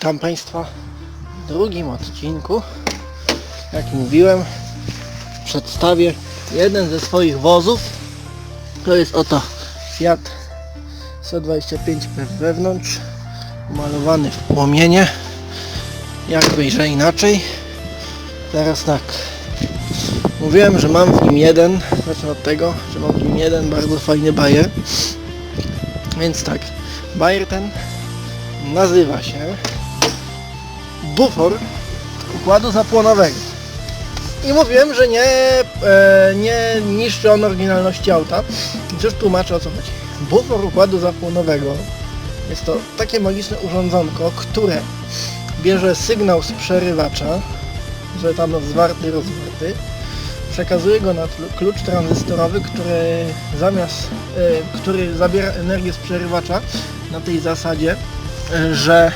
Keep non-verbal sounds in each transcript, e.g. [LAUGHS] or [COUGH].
Witam Państwa w drugim odcinku. Jak mówiłem, przedstawię jeden ze swoich wozów. To jest oto Fiat 125 wewnątrz, malowany w płomienie. Jakby że inaczej. Teraz tak. Mówiłem, że mam w nim jeden. Zacznę od tego, że mam w nim jeden bardzo fajny bajer. Więc tak, bajer ten nazywa się bufor układu zapłonowego. I mówiłem, że nie, e, nie niszczy on oryginalności auta. I już tłumaczę o co chodzi. Bufor układu zapłonowego jest to takie magiczne urządzonko, które bierze sygnał z przerywacza, że tam zwarty, rozwarty, przekazuje go na klucz tranzystorowy, który zamiast, e, który zabiera energię z przerywacza na tej zasadzie, e, że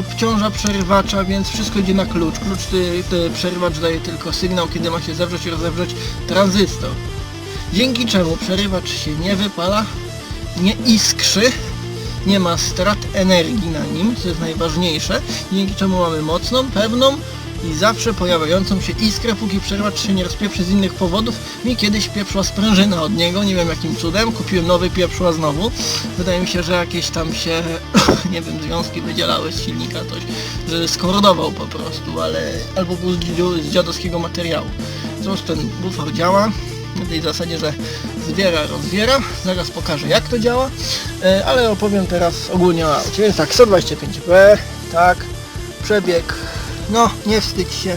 obciąża przerywacza, więc wszystko idzie na klucz. Klucz, ty, ty, przerywacz daje tylko sygnał, kiedy ma się zewrzeć i rozewrzeć tranzystor. Dzięki czemu przerywacz się nie wypala, nie iskrzy, nie ma strat energii na nim, co jest najważniejsze, dzięki czemu mamy mocną, pewną i zawsze pojawiającą się iskrę, póki przerywacz się nie rozpieprzy z innych powodów. Mi kiedyś pieprzła sprężyna od niego, nie wiem jakim cudem, kupiłem nowy, pieprzła znowu. Wydaje mi się, że jakieś tam się, [CLEARS THROAT] nie wiem, związki wydzielały z silnika, coś, że skordował po prostu, ale albo był z, dziadowskiego materiału. Cóż, ten bufor działa, na tej zasadzie, że zwiera, rozwiera. Zaraz pokażę jak to działa, e, ale opowiem teraz ogólnie o aucie. Więc tak, 125B, tak, przebieg, no nie wstydź się,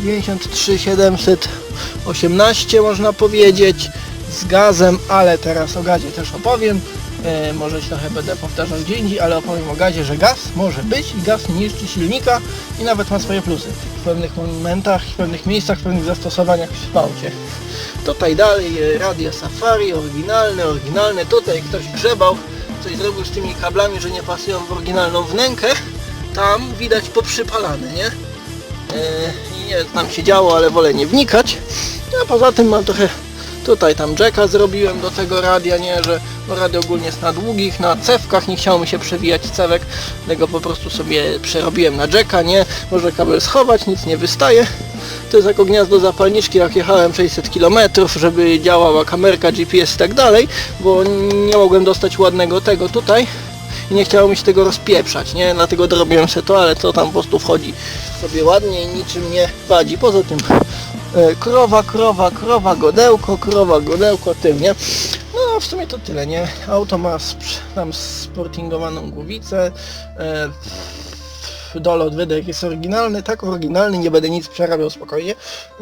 93 718 można powiedzieć, z gazem, ale teraz o gazie też opowiem. E, może się trochę będę powtarzał gdzie indziej, ale opowiem o gazie, że gaz może być i gaz nie niszczy silnika i nawet ma swoje plusy w pewnych momentach, w pewnych miejscach, w pewnych zastosowaniach w aucie. Tutaj dalej e, radio Safari, oryginalne, oryginalne. Tutaj ktoś grzebał, coś zrobił z tymi kablami, że nie pasują w oryginalną wnękę. Tam widać poprzypalane, nie? E, I nie wiem tam się działo, ale wolę nie wnikać. A poza tym mam trochę tutaj tam jacka zrobiłem do tego radia, nie, że bo radio ogólnie jest na długich, na cewkach, nie chciało mi się przewijać cewek, tego po prostu sobie przerobiłem na jacka, nie, może kabel schować, nic nie wystaje. To jest jako gniazdo zapalniczki, jak jechałem 600 km, żeby działała kamerka, GPS i tak dalej, bo nie mogłem dostać ładnego tego tutaj i nie chciało mi się tego rozpieprzać, nie? Dlatego dorobiłem sobie to, ale to tam po prostu wchodzi sobie ładnie i niczym nie wadzi. Poza tym e, krowa, krowa, krowa, godełko, krowa, godełko, tył, nie? No w sumie to tyle, nie? Auto ma tam sportingowaną głowicę, e, dolot wydech jest oryginalny, tak oryginalny, nie będę nic przerabiał spokojnie,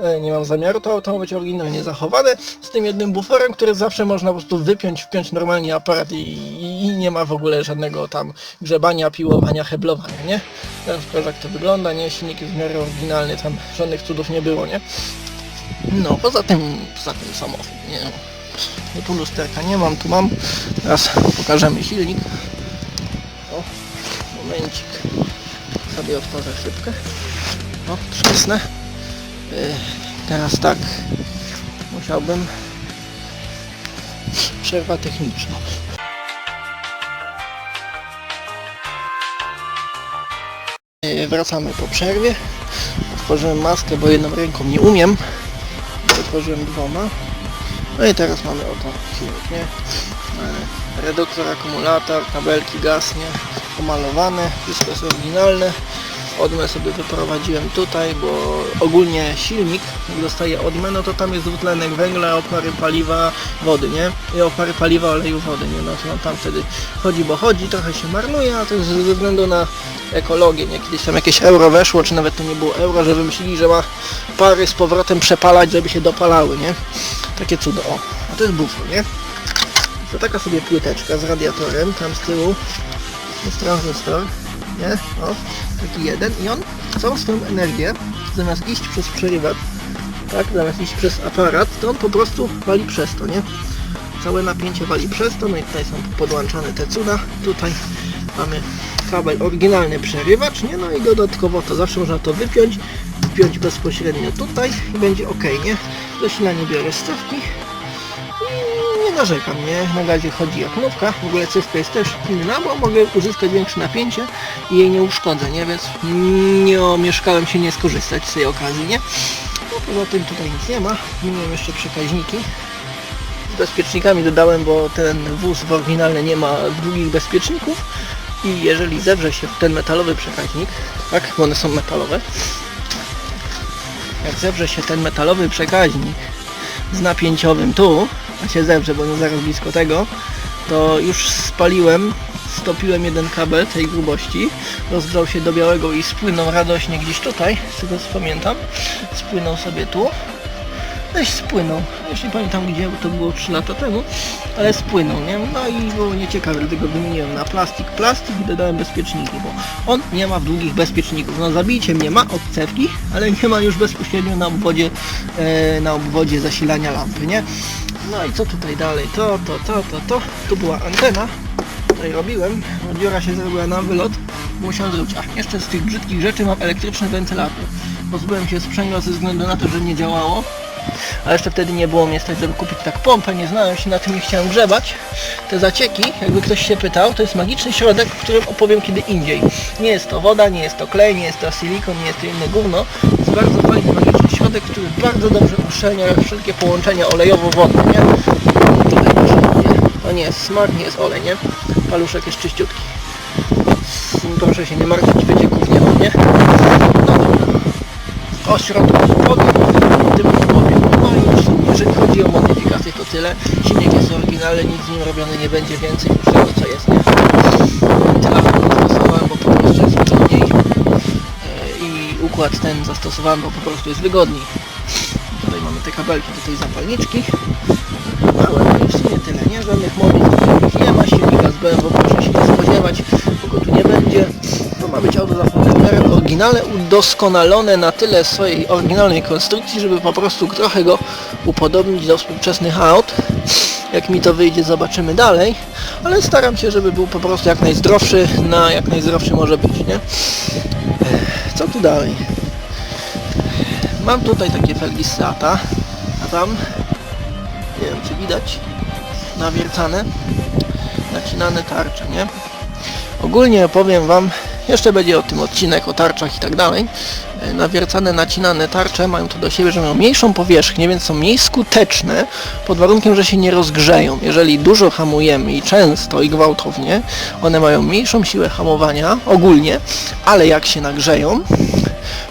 e, nie mam zamiaru, to auto ma być oryginalnie zachowane, z tym jednym buforem, który zawsze można po prostu wypiąć, wpiąć normalnie aparat i, i, i nie ma w ogóle żadnego tam grzebania, piłowania, heblowania, nie? Teraz pokażę jak to wygląda, nie? Silnik jest w miarę oryginalny, tam żadnych cudów nie było, nie? No, poza tym, poza tym samochód, nie? No tu lusterka nie mam, tu mam. Teraz pokażemy silnik. O, momencik. Sobie otworzę szybkę. O, trzasnę. Yy, teraz tak. Musiałbym... Przerwa techniczna. Yy, Wracamy po przerwie. Otworzyłem maskę, bo jedną ręką nie umiem. Otworzyłem dwoma. No i teraz mamy oto silnik, nie? E, Reduktor, akumulator, kabelki gaz, nie? Pomalowane, wszystko jest oryginalne. Odmę sobie wyprowadziłem tutaj, bo ogólnie silnik, dostaje odmę, no to tam jest dwutlenek węgla, opary paliwa, wody, nie? I opary paliwa, oleju, wody, nie? No to tam wtedy chodzi, bo chodzi, trochę się marnuje, a to jest ze względu na ekologię, nie? Kiedyś tam jakieś euro weszło, czy nawet to nie było euro, że wymyślili, że ma pary z powrotem przepalać, żeby się dopalały, nie? Takie cudo, o. A to jest bufor, nie? To taka sobie płyteczka z radiatorem, tam z tyłu jest tranzystor, nie? O, taki jeden i on całą swoją energię, zamiast iść przez przerywacz, tak, zamiast iść przez aparat, to on po prostu wali przez to, nie? Całe napięcie wali przez to, no i tutaj są podłączane te cuda, tutaj mamy kabel oryginalny przerywacz, nie? No i dodatkowo to zawsze można to wypiąć, wpiąć bezpośrednio tutaj i będzie ok, nie? Zasilanie biorę stawki narzekam, nie? Na gazie chodzi jak nówka, w ogóle cywka jest też inna, bo mogę uzyskać większe napięcie i jej nie uszkodzę, nie? Więc nie omieszkałem się nie skorzystać z tej okazji, nie? No poza tym tutaj nic nie ma, wymieniłem jeszcze przekaźniki. Z bezpiecznikami dodałem, bo ten wóz w oryginalnie nie ma długich bezpieczników i jeżeli zewrze się w ten metalowy przekaźnik, tak, bo one są metalowe, jak zewrze się ten metalowy przekaźnik z napięciowym tu, a się zewrze, bo nie zaraz blisko tego, to już spaliłem, stopiłem jeden kabel tej grubości, rozgrzał się do białego i spłynął radośnie gdzieś tutaj, z tego co pamiętam, spłynął sobie tu, Weź spłynął. Już nie pamiętam gdzie, bo to było 3 lata temu, ale spłynął, nie? No i było nieciekawe, dlatego wymieniłem na plastik plastik i dodałem bezpieczniki, bo on nie ma długich bezpieczników. No zabijcie mnie ma od cewki, ale nie ma już bezpośrednio na obwodzie, e, na obwodzie zasilania lampy, nie? No i co tutaj dalej? To, to, to, to, to. Tu była antena. Tutaj robiłem. Dziura się zrobiła na wylot. Musiałem zrobić. A jeszcze z tych brzydkich rzeczy mam elektryczny wentylator. Pozbyłem się sprzęgła ze względu na to, że nie działało. A jeszcze wtedy nie było mnie stać, żeby kupić tak pompę, nie znałem się na tym, nie chciałem grzebać. Te zacieki, jakby ktoś się pytał, to jest magiczny środek, o którym opowiem kiedy indziej. Nie jest to woda, nie jest to klej, nie jest to silikon, nie jest to inne gówno. Jest bardzo fajny magiczny środek, który bardzo dobrze uszczelnia wszelkie połączenia olejowo-wodne, nie? Proszę, nie? To nie jest smak, nie jest olej, nie? Paluszek jest czyściutki. Proszę się nie martwić, wycieków nie ma, nie? No dobra. Wody, tym powiem. No i już jeżeli chodzi o modyfikację to tyle. Silnik jest oryginalny, nic z nim robione nie będzie więcej niż tego co jest, nie? Nie zastosowałem, bo po prostu jest wygodniej. E, I układ ten zastosowałem, bo po prostu jest wygodniej. Tutaj mamy te kabelki do tej zapalniczki. Małe, w sumie tyle, nie? Żadnych modyfikacji nie ma, silnika z BMW miarę oryginalne, udoskonalone na tyle swojej oryginalnej konstrukcji, żeby po prostu trochę go upodobnić do współczesnych aut. Jak mi to wyjdzie, zobaczymy dalej, ale staram się, żeby był po prostu jak najzdrowszy, na jak najzdrowszy może być, nie? Co tu dalej? Mam tutaj takie felgi z Seata, a tam, nie wiem czy widać, nawiercane, nacinane tarcze, nie? Ogólnie opowiem Wam, jeszcze będzie o tym odcinek, o tarczach i tak dalej. E, Nawiercane, nacinane tarcze mają to do siebie, że mają mniejszą powierzchnię, więc są mniej skuteczne pod warunkiem, że się nie rozgrzeją. Jeżeli dużo hamujemy i często i gwałtownie, one mają mniejszą siłę hamowania ogólnie, ale jak się nagrzeją,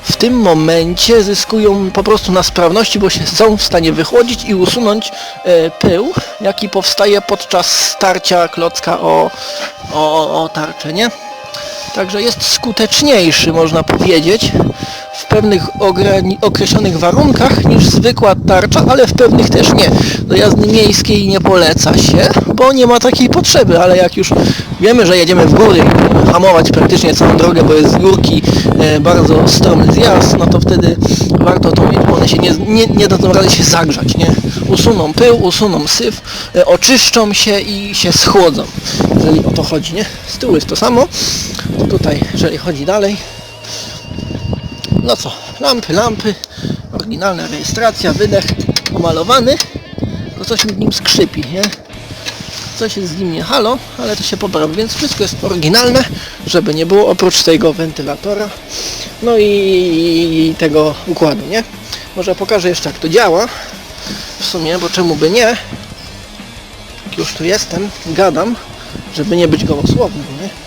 w tym momencie zyskują po prostu na sprawności, bo się są w stanie wychłodzić i usunąć e, pył, jaki powstaje podczas starcia klocka o, o, o tarczę, nie? Także jest skuteczniejszy, można powiedzieć, w pewnych określonych warunkach niż zwykła tarcza, ale w pewnych też nie. Do jazdy miejskiej nie poleca się, bo nie ma takiej potrzeby, ale jak już wiemy, że jedziemy w góry, hamować praktycznie całą drogę, bo jest z górki e, bardzo stromy zjazd, no to wtedy warto to mieć, bo one się nie, nie, nie dadzą rady się zagrzać, nie? Usuną pył, usuną syf, e, oczyszczą się i się schłodzą, jeżeli o to chodzi, nie? Z tyłu jest to samo, tutaj, jeżeli chodzi dalej, no co, lampy, lampy, oryginalna rejestracja, wydech pomalowany, to coś mi nim skrzypi, nie? Coś jest z nim nie halo, ale to się poprawi, więc wszystko jest oryginalne, żeby nie było oprócz tego wentylatora, no i tego układu, nie? Może pokażę jeszcze jak to działa, w sumie, bo czemu by nie? Już tu jestem, gadam, żeby nie być gołosłownym, nie?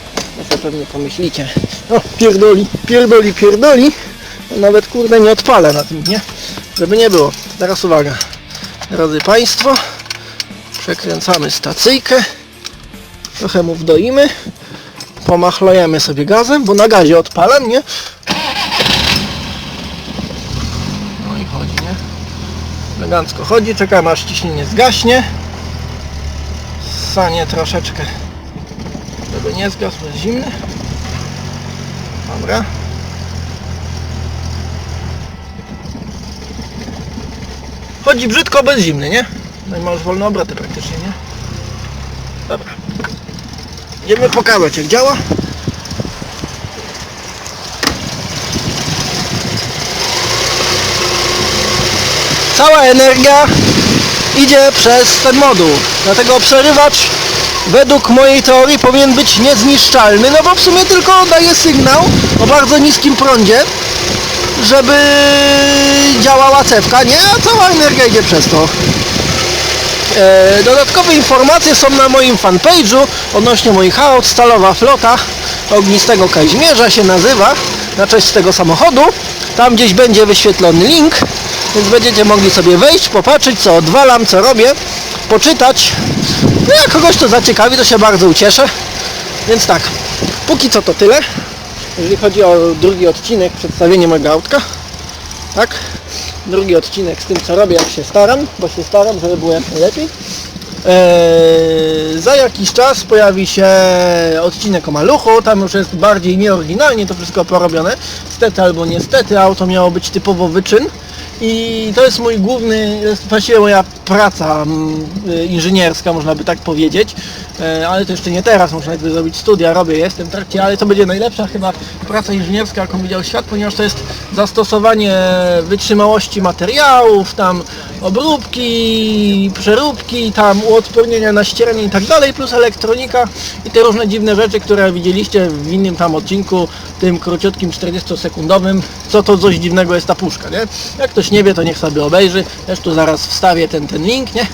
No pewnie pomyślicie, o pierdoli, pierdoli, pierdoli, no nawet kurde nie odpalę na tym, nie? Żeby nie było. Teraz uwaga. Drodzy Państwo, przekręcamy stacyjkę, trochę mu wdoimy, pomachlojemy sobie gazem, bo na gazie odpalam, nie? No i chodzi, nie? Elegancko chodzi, czekam aż ciśnienie zgaśnie. Sanie troszeczkę, żeby nie zgasł, jest zimny. Dobra. Chodzi brzydko, bez zimny, nie? No i ma już wolne obroty praktycznie, nie? Dobra. Idziemy pokazać jak działa. Cała energia idzie przez ten moduł. Dlatego przerywacz według mojej teorii powinien być niezniszczalny, no bo w sumie tylko daje sygnał o bardzo niskim prądzie, żeby działała cewka, nie? A cała energia idzie przez to. E, Dodatkowe informacje są na moim fanpage'u odnośnie moich aut. Stalowa flota ognistego Kaźmierza się nazywa na cześć tego samochodu. Tam gdzieś będzie wyświetlony link, więc będziecie mogli sobie wejść, popatrzeć co odwalam, co robię, poczytać. No jak kogoś to zaciekawi, to się bardzo ucieszę. Więc tak, póki co to tyle. Jeżeli chodzi o drugi odcinek, przedstawienie mojego autka. Tak? Drugi odcinek z tym co robię, jak się staram, bo się staram, żeby było jak najlepiej. Eee, za jakiś czas pojawi się odcinek o maluchu, tam już jest bardziej nieoryginalnie to wszystko porobione. Stety albo niestety, auto miało być typowo wyczyn. I to jest mój główny, właściwie moja praca mm, y, inżynierska, można by tak powiedzieć. E, ale to jeszcze nie teraz, muszę najpierw zrobić studia, robię, jestem w trakcie, ale to będzie najlepsza chyba praca inżynierska, jaką widział świat, ponieważ to jest zastosowanie wytrzymałości materiałów, tam obróbki, przeróbki, tam uodpornienia na ściernie i tak dalej, plus elektronika i te różne dziwne rzeczy, które widzieliście w innym tam odcinku, tym króciutkim 40-sekundowym, co to coś dziwnego jest ta puszka, nie? Jak ktoś nie wie, to niech sobie obejrzy, też tu zaraz wstawię ten, ten link, nie?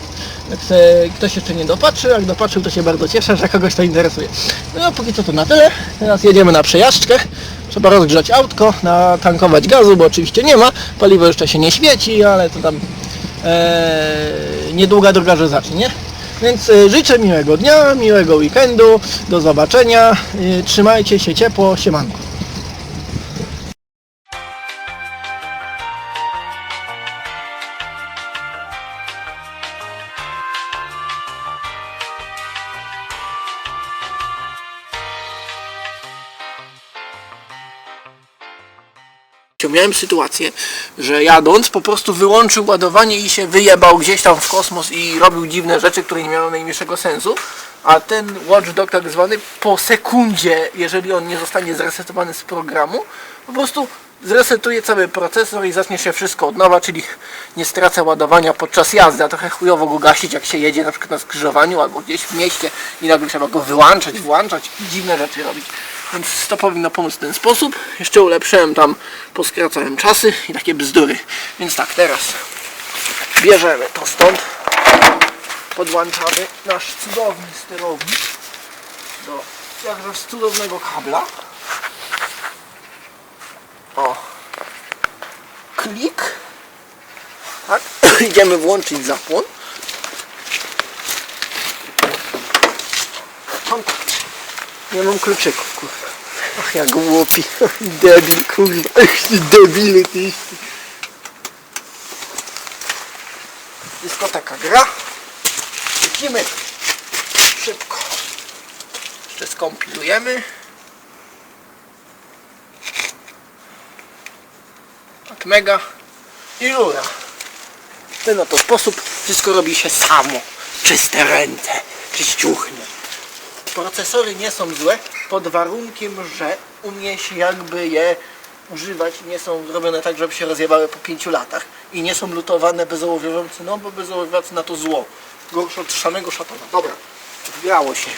Jak se ktoś jeszcze nie dopatrzył, jak dopatrzył to się bardzo cieszę, że kogoś to interesuje. No póki co to na tyle. Teraz jedziemy na przejażdżkę. Trzeba rozgrzać autko, natankować gazu, bo oczywiście nie ma. Paliwo jeszcze się nie świeci, ale to tam e, niedługa droga, że zacznie, nie? Więc e, życzę miłego dnia, miłego weekendu, do zobaczenia. E, trzymajcie się ciepło, siemanko. Miałem sytuację, że jadąc po prostu wyłączył ładowanie i się wyjebał gdzieś tam w kosmos i robił dziwne rzeczy, które nie miały najmniejszego sensu. A ten watchdog tak zwany po sekundzie, jeżeli on nie zostanie zresetowany z programu, po prostu zresetuje cały procesor i zacznie się wszystko od nowa, czyli nie stracę ładowania podczas jazdy, a trochę chujowo go gasić jak się jedzie na przykład na skrzyżowaniu albo gdzieś w mieście i nagle trzeba go wyłączać, włączać dziwne rzeczy robić. Więc to powinno pomóc w ten sposób. Jeszcze ulepszyłem tam, poskracałem czasy i takie bzdury. Więc tak, teraz bierzemy to stąd, podłączamy nasz cudowny sterownik do jakże cudownego kabla. O, klik. Tak, [CLEARS THROAT] idziemy włączyć zapłon. Nie mam kluczyków, kurwa. Ach, jak głupi. [LAUGHS] Debil, kurwa. [LAUGHS] Ach, ty debile, ty. jesteś. Dyskoteka gra. Lecimy szybko. Jeszcze skompilujemy. Tak mega. I rura. W ten oto sposób wszystko robi się samo. Czyste ręce, czyściuchnie. Procesory nie są złe pod warunkiem, że umie się jakby je używać nie są zrobione tak, żeby się rozjebały po 5 latach i nie są lutowane bezołowiowym no bo bezołowiowacy na to zło. Gorsze od samego. Dobra, wgrało się.